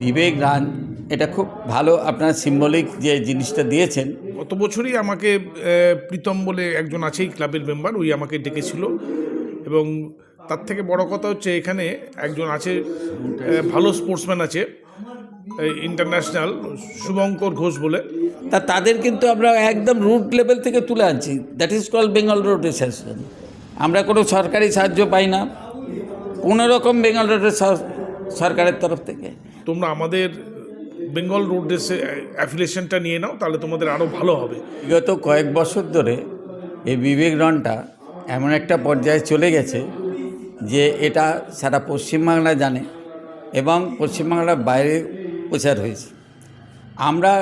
বিবেক run এটা খুব ভালো আপনার সিম্বলিক যে জিনিসটা দিয়েছেন। গত বছরই আমাকে প্রীতম বলে একজন আছেই ক্লাবের মেম্বার ওই আমাকে ডেকেছিল। এবং তার থেকে বড় কথা হচ্ছে এখানে একজন আছে ভালো স্পোর্টসম্যান আছে ইন্টারন্যাশনাল শুভঙ্কর ঘোষ বলে। তা তাদের কিন্তু আমরা একদম রুট লেভেল থেকে তুলে আনছি। That is call Bengal road association আমরা কোনো সরকারি সাহায্য পাই না কোনো রকম বেঙ্গল রোডের সরকারের তরফ থেকে। তোমরা আমাদের বেঙ্গল রোড রেসে অ্যাফিলিয়েশনটা নিয়ে নাও, তাহলে তোমাদের আরও ভালো হবে। বিগত কয়েক বছর ধরে এই বিবেক রনটা এমন একটা পর্যায়ে চলে গেছে যে এটা সারা পশ্চিমবাংলা জানে এবং পশ্চিমবাংলার বাইরে প্রচার হয়েছে। আমরা,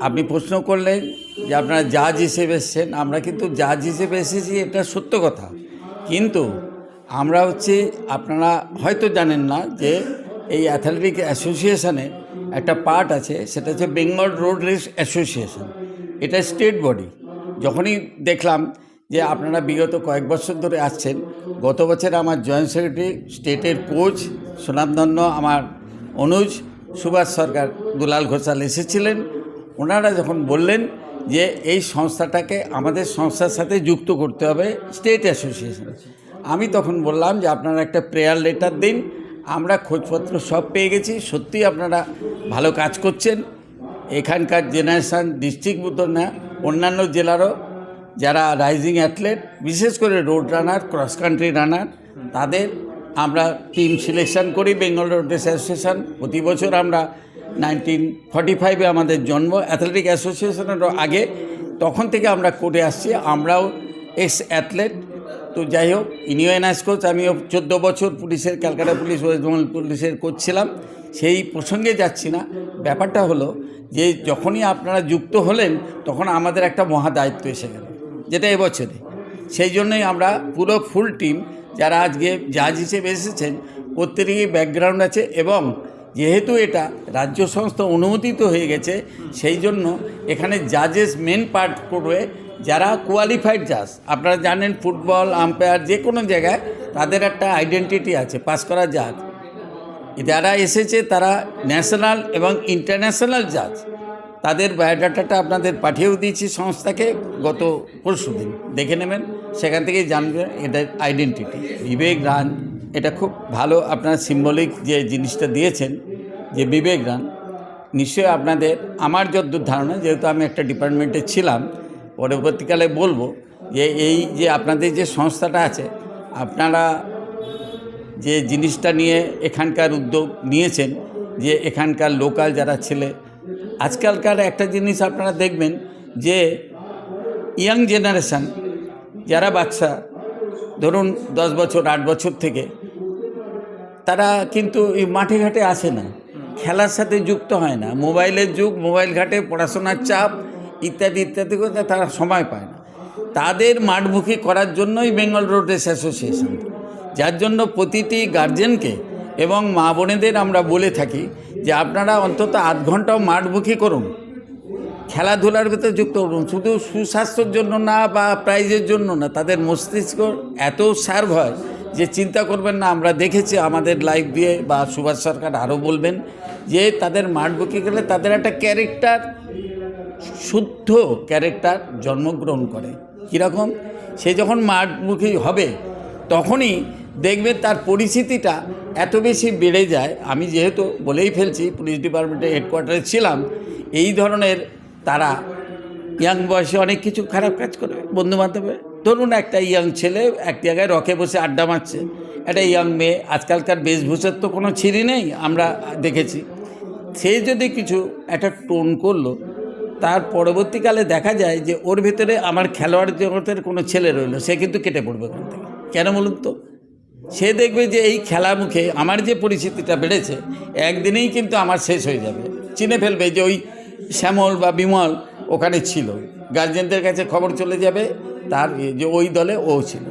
আপনি প্রশ্ন করলেন যে আপনারা জাজ হিসেবে এসছেন, আমরা কিন্তু জাজ হিসেবে এসেছি, এটা সত্য কথা। কিন্তু আমরা হচ্ছে, আপনারা হয়তো জানেন না যে এই অ্যাথলেটিক অ্যাসোসিয়েশনে একটা পার্ট আছে, সেটা হচ্ছে বেঙ্গল রোড রেস অ্যাসোসিয়েশন এটা স্টেট বডি যখনই দেখলাম যে আপনারা বিগত কয়েক বছর ধরে আসছেন, গত বছর আমার জয়েন্ট সেক্রেটারি স্টেটের কোচ সুনামধন্য আমার অনুজ, সুভাষ সরকার, দুলাল ঘোষাল এসেছিলেন। ওনারা যখন বললেন যে এই সংস্থাটাকে আমাদের সংস্থার সাথে যুক্ত করতে হবে স্টেট অ্যাসোসিয়েশন আমি তখন বললাম যে আপনারা একটা প্রেয়ার লেটার দিন আমরা খোঁজপত্র সব পেয়ে গেছি। সত্যি আপনারা ভালো কাজ করছেন। এখানকার জেনারেশান, ডিস্ট্রিক্ট মতো না অন্যান্য জেলারও যারা রাইজিং অ্যাথলেট বিশেষ করে road runner cross country runner তাদের আমরা টিম সিলেকশন করি। বেঙ্গল রোড রেস অ্যাসোসিয়েশন প্রতি বছর আমরা নাইনটিন ফর্টি ফাইভে আমাদের জন্ম। অ্যাথলেটিক অ্যাসোসিয়েশনেরও আগে। তখন থেকে আমরা করে আসছি। আমরাও এক্স অ্যাথলেট তো যাই হোক, ইনিও এনআইস কোচ আমিও চোদ্দ বছর পুলিশের, ক্যালকাটা পুলিশ, ওয়েস্ট বেঙ্গল পুলিশের কোচ ছিলাম। সেই প্রসঙ্গে যাচ্ছি না। ব্যাপারটা হলো যে, যখনই আপনারা যুক্ত হলেন, তখন আমাদের একটা মহা দায়িত্ব এসে গেল, যেটা এবছরে। সেই জন্যই আমরা পুরো ফুল টিম যারা আজকে জাজ হিসেবে এসেছেন, প্রত্যেকেরই ব্যাকগ্রাউন্ড আছে এবং যেহেতু এটা রাজ্য সংস্থা অনুমোদিত হয়ে গেছে, সেই জন্য এখানে জাজেস মেন পার্ট করবে যারা কোয়ালিফাইড জাজ আপনারা জানেন ফুটবল আম্পায়ার যে কোনো জায়গায় তাদের একটা আইডেন্টিটি আছে পাস করা জাজ যারা এসেছে তারা ন্যাশনাল এবং ইন্টারন্যাশনাল জাজ তাদের বায়োডাটাটা আপনাদের পাঠিয়েও দিয়েছি সংস্থাকে গত পরশু দিন। দেখে নেবেন, সেখান থেকেই জানবেন এদের আইডেন্টিটি বিবেক রান, এটা খুব ভালো আপনার সিম্বলিক যে জিনিসটা দিয়েছেন, যে বিবেক রান, নিশ্চয়ই আপনাদের, আমার যদ্দূর ধারণা, যেহেতু আমি একটা ডিপার্টমেন্টে ছিলাম পরবর্তীকালে বলব যে এই যে আপনাদের যে সংস্থাটা আছে, আপনারা যে জিনিসটা নিয়ে এখানকার উদ্যোগ নিয়েছেন, যে এখানকার লোকাল যারা ছেলে, আজকালকার একটা জিনিস আপনারা দেখবেন যে ইয়াং জেনারেশান, যারা বাচ্চা, ধরুন দশ বছর, আট বছর থেকে, তারা কিন্তু এই মাঠে ঘাটে আসে না। খেলার সাথে যুক্ত হয় না। মোবাইলের যুগ, মোবাইল ঘাটে পড়াশোনার চাপ ইত্যাদি ইত্যাদি করতে তারা সময় পায় না। তাদের মাঠমুখী করার জন্যই বেঙ্গল রোড রেস অ্যাসোসিয়েশন। যার জন্য প্রতিটি গার্জেনকে এবং মা বোনেদের আমরা বলে থাকি যে আপনারা অন্তত আধ ঘন্টাও মাঠমুখী করুন। খেলাধুলার ভিতরে যুক্ত করুন। শুধু সুস্বাস্থ্যের জন্য না বা প্রাইজের জন্য না, তাদের মস্তিষ্ক এত সার্ভ হয় যে চিন্তা করবেন না, আমরা দেখেছি আমাদের লাইফ দিয়ে বা সুভাষ সরকার আরও বলবেন যে তাদের মাঠমুখী গেলে তাদের একটা ক্যারেক্টার শুদ্ধ ক্যারেক্টার জন্মগ্রহণ করে। কীরকম? সে যখন মাঠমুখী হবে, তখনই দেখবে তার পরিস্থিতিটা এত বেশি বেড়ে যায়। আমি যেহেতু বলেই ফেলছি পুলিশ ডিপার্টমেন্টের হেডকোয়ার্টারে ছিলাম, এই ধরনের তারা ইয়াং বয়সে অনেক কিছু খারাপ কাজ করে। বন্ধু বান্ধবে ধরুন একটা ইয়াং ছেলে এক জায়গায় রকে বসে আড্ডা মারছে। একটা ইয়াং মেয়ে, আজকালকার বেশভূষার তো কোনো ছিঁড়ি নেই, আমরা দেখেছি। সে যদি কিছু একটা টোন করল তার পরবর্তীকালে দেখা যায় যে ওর ভেতরে আমার খেলোয়াড় জগতের কোনো ছেলে রইল, সে কিন্তু কেটে পড়বে ওখান থেকে। কেন বলুন তো? সে দেখবে যে এই খেলা মুখে আমার যে পরিস্থিতিটা বেড়েছে, একদিনেই কিন্তু আমার শেষ হয়ে যাবে। চিনে ফেলবে যে ওই শ্যামল বা বিমল ওখানে ছিল। গার্জেনদের কাছে খবর চলে যাবে তার যে ওই দলে ও ছিল।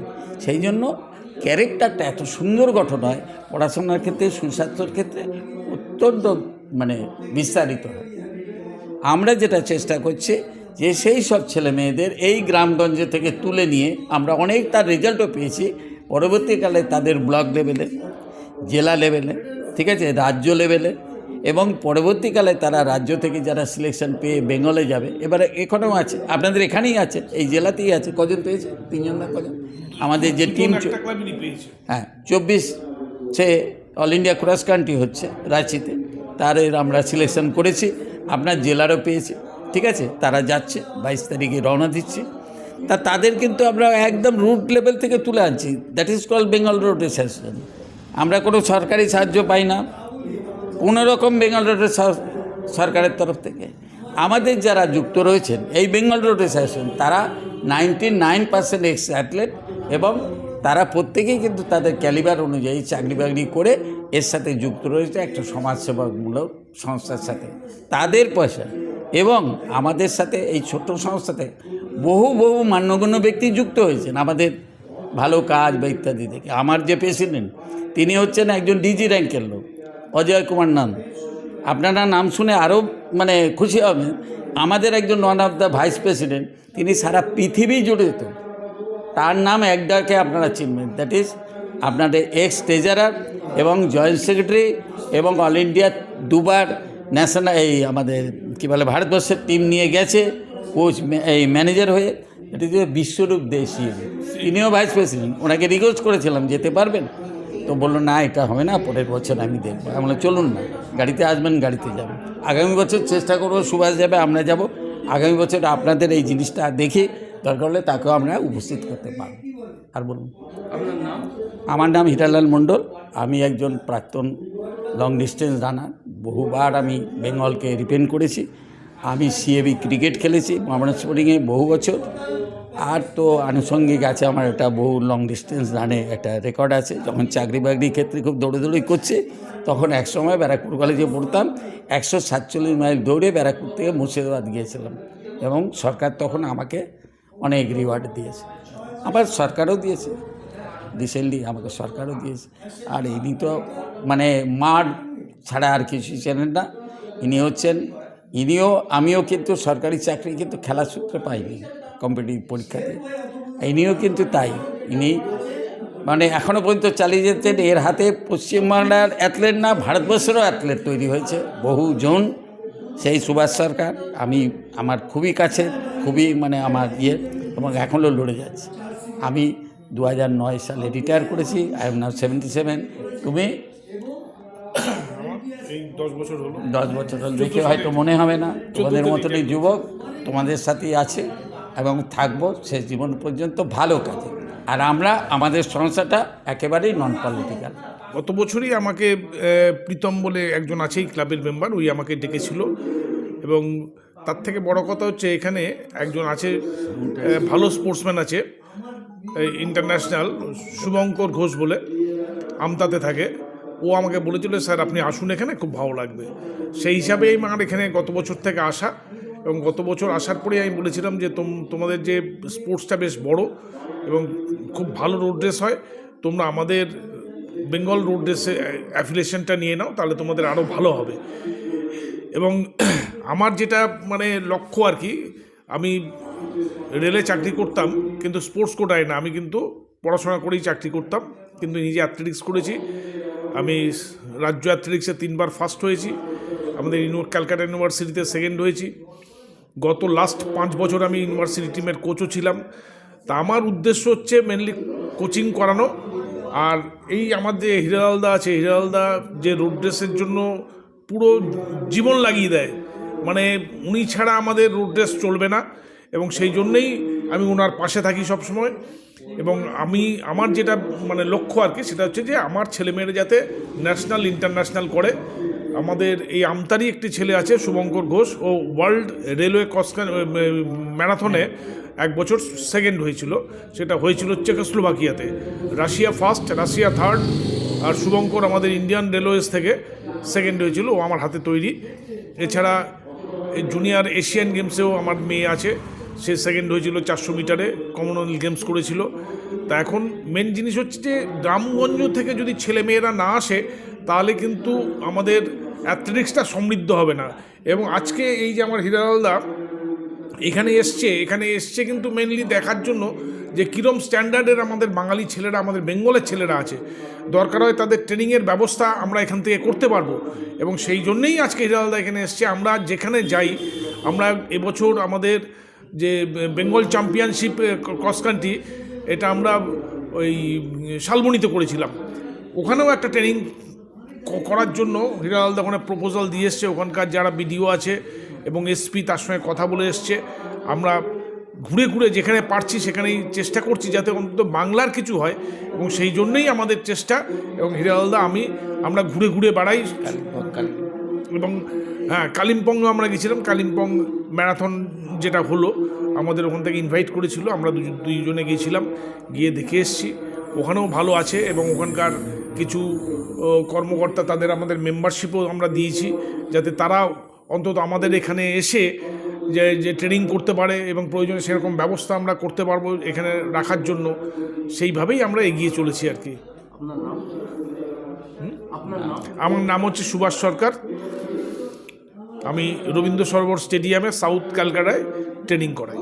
সেই জন্য ক্যারেক্টারটা এত সুন্দর গঠন হয়, পড়াশোনার ক্ষেত্রে, সুস্বাস্থ্যর ক্ষেত্রে অত্যন্ত মানে বিস্তারিত হয়। আমরা যেটা চেষ্টা করছি যে সেই সব ছেলে মেয়েদের এই গ্রামগঞ্জে থেকে তুলে নিয়ে আমরা অনেক তার রেজাল্টও পেয়েছি। পরবর্তীকালে তাদের ব্লক লেভেলে জেলা লেভেলে ঠিক আছে রাজ্য লেভেলে এবং পরবর্তীকালে তারা রাজ্য থেকে যারা সিলেকশন পেয়ে বেঙ্গলে যাবে এবারে এখানেও আছে। আপনাদের এখানেই আছে এই জেলাতেই আছে। কজন পেয়েছে? তিনজন না কজন? আমাদের যে টিম হ্যাঁ চব্বিশ সে অল ইন্ডিয়া ক্রস কান্ট্রি হচ্ছে রাঁচিতে। তার আমরা সিলেকশন করেছি। আপনার জেলারও পেয়েছে, ঠিক আছে? তারা যাচ্ছে, বাইশ তারিখে রওনা দিচ্ছে। তা তাদের কিন্তু আমরা একদম রুট লেভেল থেকে তুলে আনছি। That is call Bengal road association আমরা কোনো সরকারি সাহায্য পাই না, কোনো রকম বেঙ্গল রোড স- সরকারের তরফ থেকে। আমাদের যারা যুক্ত রয়েছেন, এই বেঙ্গল রোড অ্যাসোসিয়েশন তারা ninety nine percent ex athlete এবং তারা প্রত্যেকেই কিন্তু তাদের ক্যালিবার অনুযায়ী চাকরি বাকরি করে এর সাথে যুক্ত রয়েছে একটা সমাজসেবামূলক সংস্থার সাথে। তাদের পয়সা এবং আমাদের সাথে এই ছোট্ট সংস্থাতে বহু বহু মান্যগণ্য ব্যক্তি যুক্ত হয়েছেন আমাদের ভালো কাজ বা ইত্যাদি থেকে। আমার যে প্রেসিডেন্ট, তিনি হচ্ছেন একজন ডিজি র্যাঙ্কের লোক, অজয় কুমার নন্দ আপনারা নাম শুনে আরও মানে খুশি হবেন। আমাদের একজন one of the vice president তিনি সারা পৃথিবী জুড়ে তো। তার নাম এক ডাকে আপনারা চিনবেন। দ্যাট ইজ আপনাদের এক্স ট্রেজারার এবং জয়েন্ট সেক্রেটারি এবং অল ইন্ডিয়া দুবার ন্যাশনাল এই আমাদের কী বলে ভারতবর্ষের টিম নিয়ে গেছে কোচ এই ম্যানেজার হয়ে। এটি যে বিশ্বরূপ দেশি তিনিও ভাইস প্রেসিডেন্ট ওনাকে রিকোয়েস্ট করেছিলাম, যেতে পারবেন? তো বলল, না, এটা হবে না, পরের বছর আমি দেখব। আমি বললাম, চলুন না, গাড়িতে আসবেন, গাড়িতে যাবেন। আগামী বছর চেষ্টা করব, সুভাষ যাবে, আমরা যাব। আগামী বছর আপনাদের এই জিনিসটা দেখে দরকার হলে তাকেও আমরা উপস্থিত করতে পারব। আর বলুন। আমার নাম হিরালাল মণ্ডল। আমি একজন প্রাক্তন লং ডিস্টেন্স রানার বহুবার আমি বেঙ্গলকে রিপেন্ড করেছি। আমি সিএবি ক্রিকেট খেলেছি মহামানা স্পোর্টিংয়ে বহু বছর। আর তো আনুষঙ্গিক আছে আমার একটা বহু লং ডিস্টেন্স রানে একটা রেকর্ড আছে। যখন চাকরি বাকরির ক্ষেত্রে খুব দৌড়ে করছে তখন এক সময় ব্যারাকপুর কলেজে পড়তাম। একশো সাতচল্লিশ মাইল দৌড়ে ব্যারাকপুর থেকে মুর্শিদাবাদ গিয়েছিলাম। এবং সরকার তখন আমাকে অনেক রিওয়ার্ড দিয়েছে। আবার সরকারও দিয়েছে। রিসেন্টলি আমাকে সরকারও দিয়েছে। আর ইনি তো মানে মাঠ ছাড়া আর কিছুই চেনেন না। ইনি হচ্ছেন, ইনিও, আমিও কিন্তু সরকারি চাকরি কিন্তু খেলার সূত্রে পাইনি কম্পিটিটিভ পরীক্ষাতে। ইনিও কিন্তু তাই। ইনি মানে এখনও পর্যন্ত চালিয়ে যেতেন। এর হাতে পশ্চিমবাংলার অ্যাথলেট না, ভারতবর্ষেরও অ্যাথলেট তৈরি হয়েছে বহু জন সেই সুভাষ সরকার, আমি, আমার খুবই কাছে খুবই মানে আমার ইয়ে এবং এখনও লড়ে যাচ্ছে। আমি দু নয় সালে রিটায়ার করেছি I am now seventy seven তুমি দশ বছর হলো। দশ বছর হল। দেখে হয়তো মনে হবে না। তোমাদের মতনই যুবক তোমাদের সাথেই আছে এবং থাকব শেষ জীবন পর্যন্ত ভালো কাজে। আর আমরা আমাদের সংস্থাটা একেবারেই নন পলিটিক্যাল গত বছরই আমাকে প্রীতম বলে একজন আছেই ক্লাবের মেম্বার ওই আমাকে ডেকেছিল। এবং তার থেকে বড় কথা হচ্ছে এখানে একজন আছে ভালো স্পোর্টসম্যান আছে। ইন্টারন্যাশনাল শুভঙ্কর ঘোষ বলে, আমতাতে থাকে। ও আমাকে বলেছিল, স্যার, আপনি আসুন এখানে, খুব ভালো লাগবে। সেই হিসাবেই আমার এখানে গত বছর থেকে আসা এবং গত বছর আসার পরেই আমি বলেছিলাম যে, তোম, তোমাদের যে স্পোর্টসটা বেশ বড় এবং খুব ভালো রোড রেস হয়, তোমরা আমাদের বেঙ্গল রোড রেসে অ্যাফিলিয়েশনটা নিয়ে নাও, তাহলে তোমাদের আরও ভালো হবে। এবং আমার যেটা মানে লক্ষ্য আর কি, আমি রেলে চাকরি করতাম, কিন্তু স্পোর্টস কোটায় না। আমি কিন্তু পড়াশোনা করেই চাকরি করতাম, কিন্তু নিজে অ্যাথলেটিক্স করেছি। আমি রাজ্য অ্যাথলেটিক্সে তিনবার ফার্স্ট হয়েছি। আমাদের ক্যালকাটা ইউনিভার্সিটিতে সেকেন্ড হয়েছি। গত লাস্ট পাঁচ বছর আমি ইউনিভার্সিটি টিমের কোচও ছিলাম। তা আমার উদ্দেশ্য হচ্ছে মেনলি কোচিং করানো। আর এই আমাদের যে হিরালদা আছে হিরালদা যে রোড রেসের জন্য পুরো জীবন লাগিয়ে দেয়। মানে উনি ছাড়া আমাদের রোড রেস চলবে না। এবং সেই জন্যেই আমি ওনার পাশে থাকি সব সময় এবং আমি, আমার যেটা মানে লক্ষ্য আর কি, সেটা হচ্ছে যে আমার ছেলেমেয়েরা যাতে ন্যাশনাল, ইন্টারন্যাশনাল করে। আমাদের এই আমতারই একটি ছেলে আছে, শুভঙ্কর ঘোষ। ও ওয়ার্ল্ড রেলওয়ে ক্রস ম্যারাথনে এক বছর সেকেন্ড হয়েছিল। সেটা হয়েছিল চেকোস্লোভাকিয়াতে। রাশিয়া ফার্স্ট, রাশিয়া থার্ড আর শুভঙ্কর আমাদের ইন্ডিয়ান রেলওয়েজ থেকে সেকেন্ড হয়েছিল, ও আমার হাতে তৈরি। এছাড়া জুনিয়র এশিয়ান গেমসেও আমার মেয়ে আছে। সে সেকেন্ড হয়েছিল চারশো মিটারে কমনওয়েলথ গেমস করেছিল। তা এখন মেন জিনিস হচ্ছে যে, গ্রামগঞ্জ থেকে যদি ছেলে মেয়েরা না আসে, তাহলে কিন্তু আমাদের অ্যাথলেটিক্সটা সমৃদ্ধ হবে না। এবং আজকে এই যে আমার হিরালদা এখানে এসছে এখানে এসছে কিন্তু মেনলি দেখার জন্য যে কীরম স্ট্যান্ডার্ডের আমাদের বাঙালি ছেলেরা, আমাদের বেঙ্গলের ছেলেরা আছে। দরকার হয় তাদের ট্রেনিংয়ের ব্যবস্থা আমরা এখান থেকে করতে পারব। এবং সেই জন্যেই আজকে হিরালদা এখানে এসছে। আমরা যেখানে যাই, আমরা এবছর আমাদের যে বেঙ্গল চ্যাম্পিয়নশিপ ক্রস কান্ট্রি এটা আমরা ওই শালবনিতে করেছিলাম। ওখানেও একটা ট্রেনিং করার জন্য হিরালাল ওখানে প্রপোজাল দিয়ে এসছে। ওখানকার যারা বিডিও আছে এবং এসপি তার সঙ্গে কথা বলে এসছে। আমরা ঘুরে ঘুরে যেখানে পারছি সেখানেই চেষ্টা করছি যাতে অন্তত বাংলার কিছু হয় এবং সেই জন্যই আমাদের চেষ্টা এবং হিরালালদা আমি আমরা ঘুরে ঘুরে বেড়াই। এবং হ্যাঁ কালিম্পংও আমরা গেছিলাম। কালিম্পং ম্যারাথন যেটা হলো আমাদের ওখান থেকে ইনভাইট করেছিল। আমরা দুজন দুইজনে গিয়েছিলাম গিয়ে দেখে এসেছি। ওখানেও ভালো আছে এবং ওখানকার কিছু কর্মকর্তা তাদের আমাদের মেম্বারশিপও আমরা দিয়েছি যাতে তারা অন্তত আমাদের এখানে এসে যে যে ট্রেনিং করতে পারে এবং প্রয়োজনে সেরকম ব্যবস্থা আমরা করতে পারব এখানে রাখার জন্য। সেইভাবেই আমরা এগিয়ে চলেছি আর কি। আমার নাম হচ্ছে সুভাষ সরকার। আমি রবীন্দ্র সরোবর স্টেডিয়ামে সাউথ ক্যালকাটায় ট্রেনিং করাই।